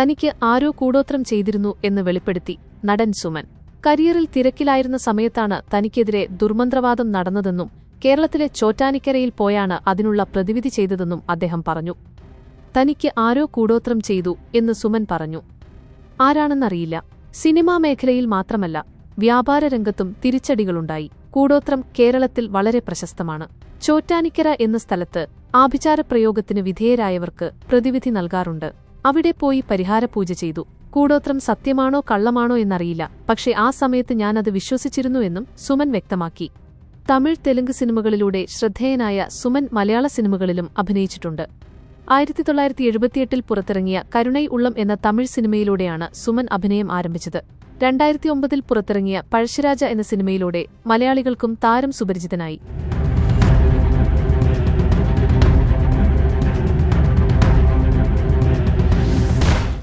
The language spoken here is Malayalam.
തനിക്ക് ആരോ കൂടോത്രം ചെയ്തിരുന്നു എന്ന് വെളിപ്പെടുത്തി നടൻ സുമൻ. കരിയറിൽ തിരക്കിലായിരുന്ന സമയത്താണ് തനിക്കെതിരെ ദുർമന്ത്രവാദം നടന്നതെന്നും കേരളത്തിലെ ചോറ്റാനിക്കരയിൽ പോയാണ് അതിനുള്ള പ്രതിവിധി ചെയ്തതെന്നും അദ്ദേഹം പറഞ്ഞു. തനിക്ക് ആരോ കൂടോത്രം ചെയ്തു എന്ന് സുമൻ പറഞ്ഞു. ആരാണെന്നറിയില്ല. സിനിമാ മേഖലയിൽ മാത്രമല്ല വ്യാപാര രംഗത്തും തിരിച്ചടികളുണ്ടായി. കൂടോത്രം കേരളത്തിൽ വളരെ പ്രശസ്തമാണ്. ചോറ്റാനിക്കര എന്ന സ്ഥലത്ത് ആഭിചാരപ്രയോഗത്തിന് വിധേയരായവർക്ക് പ്രതിവിധി നൽകാറുണ്ട്. അവിടെ പോയി പരിഹാരപൂജ ചെയ്തു. കൂടോത്രം സത്യമാണോ കള്ളമാണോ എന്നറിയില്ല. പക്ഷേ ആ സമയത്ത് ഞാനത് വിശ്വസിച്ചിരുന്നു എന്നും സുമൻ വ്യക്തമാക്കി. തമിഴ് തെലുങ്ക് സിനിമകളിലൂടെ ശ്രദ്ധേയനായ സുമൻ മലയാള സിനിമകളിലും അഭിനയിച്ചിട്ടുണ്ട്. ആയിരത്തി തൊള്ളായിരത്തി എഴുപത്തിയെട്ടിൽ പുറത്തിറങ്ങിയ കരുണൈ ഉള്ളം എന്ന തമിഴ് സിനിമയിലൂടെയാണ് സുമൻ അഭിനയം ആരംഭിച്ചത്. രണ്ടായിരത്തി ഒമ്പതിൽ പുറത്തിറങ്ങിയ പഴശ്ശിരാജ എന്ന സിനിമയിലൂടെ മലയാളികൾക്കും താരം സുപരിചിതനായി.